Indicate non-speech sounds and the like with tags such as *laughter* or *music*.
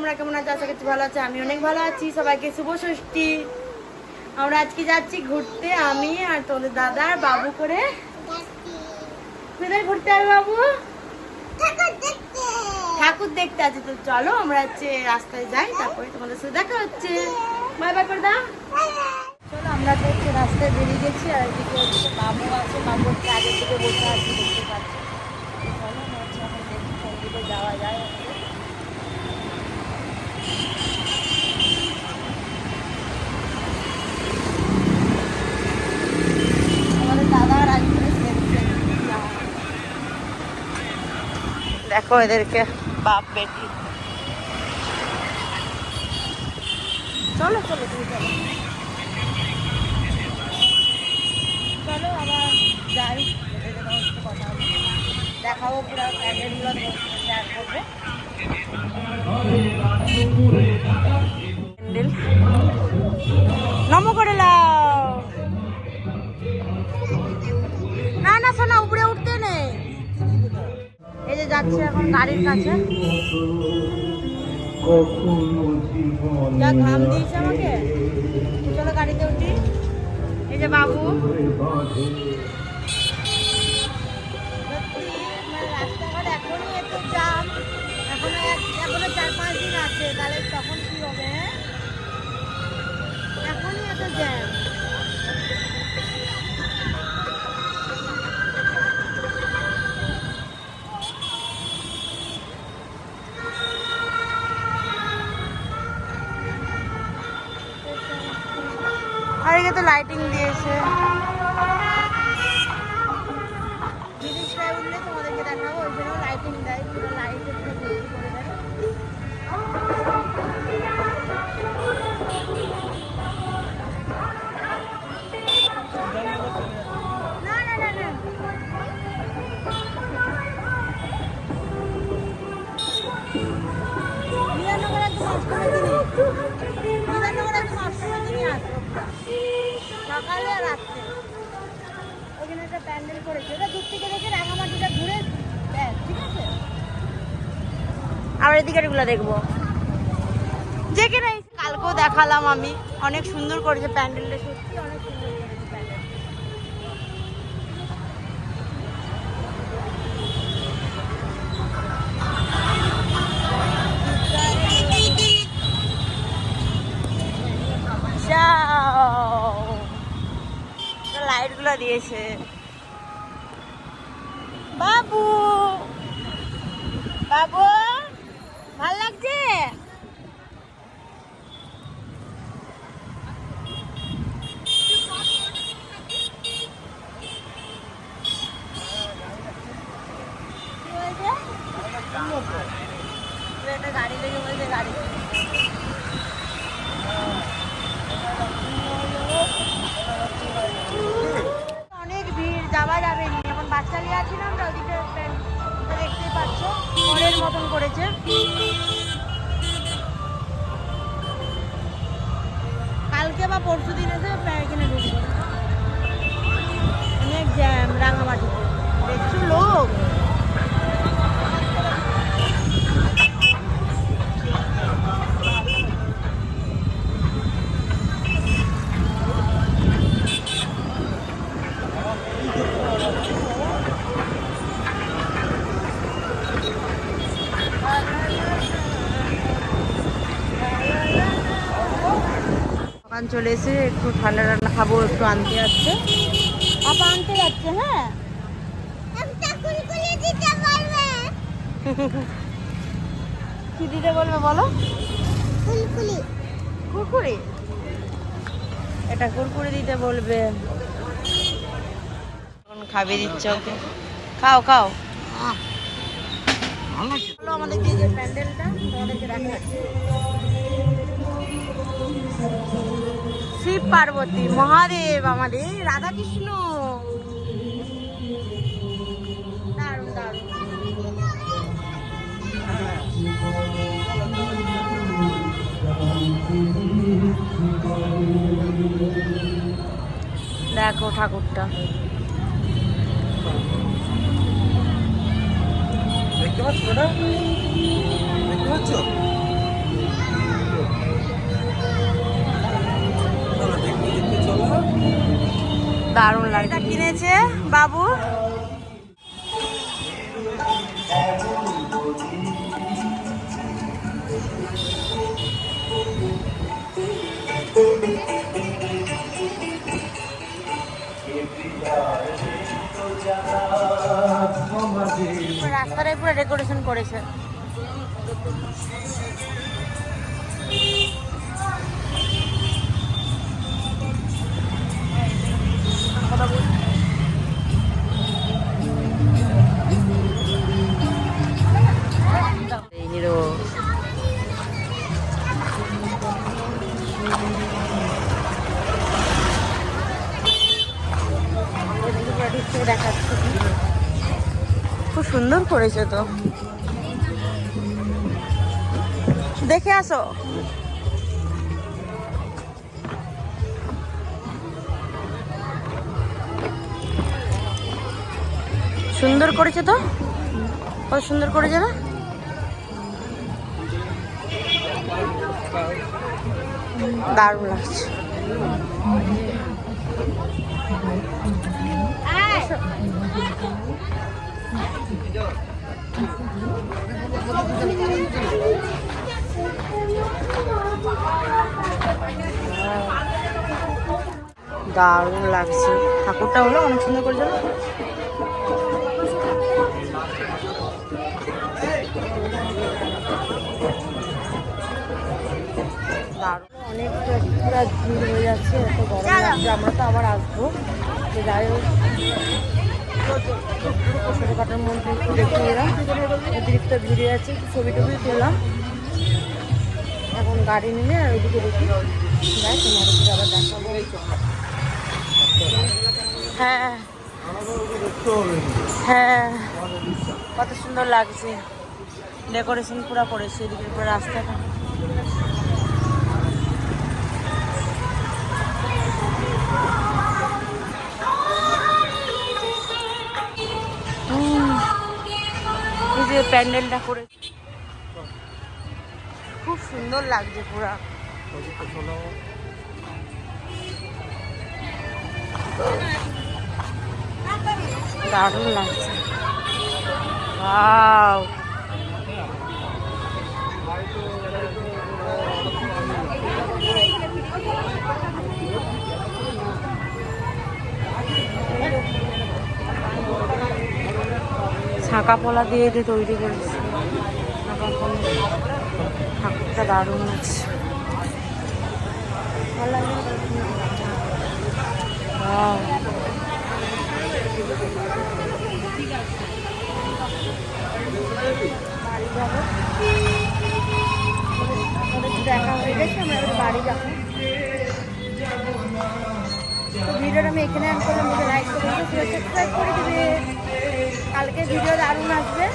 তোমরা কেমন আছো? আশা করছি ভালো আছো। আমি অনেক ভালো আছি। সবাইকে শুভ ষষ্ঠী। আমরা আজকে যাচ্ছি ঘুরতে আমি আর তোদের দাদা আর বাবু করে। কোথায় ঘুরতে হবে বাবু? ঠাকুর দেখতে। আছে। তো চলো আমরা হচ্ছে রাস্তায় যাই তারপরে তোমাদের সাথে দেখা হচ্ছে। বাই বাই করে দাও। চলো আমরা তো হচ্ছে রাস্তায় বেরিয়ে গেছি আর এদিকে হচ্ছে বাবু আছে। বাবু হচ্ছে আগের দিকে বসে আছে দেখতে পাচ্ছি। চলো আমরা হচ্ছে এখন দেখি কোন দিকে যাওয়া যায় আমাদের দাদা আর আজকে দেখো এদেরকে বাপ বেটি। চলো চলো তুমি চলো। চলো আবার যাই। কথা দেখাবো পুরো প্যান্ডেলগুলো শেয়ার করব। প্যান্ডেল। নম করে লাও। যাচ্ছে এখন গাড়ির কাছে। যা আমাকে। চলো গাড়িতে উঠি। এই যে বাবু। দিয়েছে তোমাদেরকে দেখাবো ওই জন্য লাইটিং দেয় পুরো লাইটে পুরো করে দেয় প্যান্ডেল করেছে। থেকে দেখে ঘুরে ঠিক আছে? আবার দেখব। যেখানে কালকেও দেখালাম আমি। অনেক সুন্দর করেছে প্যান্ডেলটা, সত্যি অনেক সুন্দর করেছে প্যান্ডেল লাইটগুলো দিয়েছে। বাবু, ভালো লাগছে? অনেক ভিড়, যাওয়া যাবে নি। এখন বাচ্চা নিয়ে আছি না আমরা, ওদিকে মতন করেছে। কালকে বা পরশু দিন এসে এখানে ঢুকবে। অনেক জ্যাম রাঙামাটিতে। দেখছ লোক? দোকান চলে এসে একটু ঠান্ডা ঠান্ডা খাব একটু আনতে যাচ্ছে। আপা আনতে যাচ্ছে হ্যাঁ? *laughs* কি দিতে বলবে বলো? কুরকুরি? এটা কুরকুরি দিতে বলবে। এখন খাবে দিচ্ছে ওকে। খাও খাও। আমাদের যে প্যান্ডেলটা পার্বতী মহাদেব আমাদের। রাধা কৃষ্ণ দারুণ দারুণ। দেখো ঠাকুরটা। দেখতে পাচ্ছ দেখতে পাচ্ছ? দারুণ লাগে। কিনেছে বাবু। রাস্তাটাই পুরো ডেকোরেশন করেছে। খুব সুন্দর করেছে তো। দেখে আসো। সুন্দর করেছে তো? কত সুন্দর করেছে না? দারুণ লাগছে। দারুণ লাগছে ঠাকুরটা হলো অনেক সুন্দর করে না দারুণ অনেক ভিড় হয়ে যাচ্ছে এত আমরা তো আবার আসব তো যাই হোক একটু দেখে ভিড়ে আছে ছবি টবি তুললাম এখন গাড়ি নিলে ওইদিকে দেখি যাই তোমার আবার দেখাবো হ্যাঁ। হ্যাঁ। কত সুন্দর লাগছে। ডেকোরেশন পুরো করেছে এদিকে রাস্তাটা প্যান্ডেলটা করে খুব সুন্দর লাগছে পুরা। দারুণ লাগছে। Wow. ছাঁকা পোলা দিয়ে দিয়ে তৈরি করেছে। ছাঁকা পোলা ঠাকুরটা দারুণ আছে Wow. বাড়ি যাব আমাদের দেখা হয়ে গেছে আমরা বাড়ি যাব তো ভিডিওটা আমি এখানে আন করলাম লাইক করে সাবস্ক্রাইব করে দিবে কালকে ভিডিও দারুণ আসবে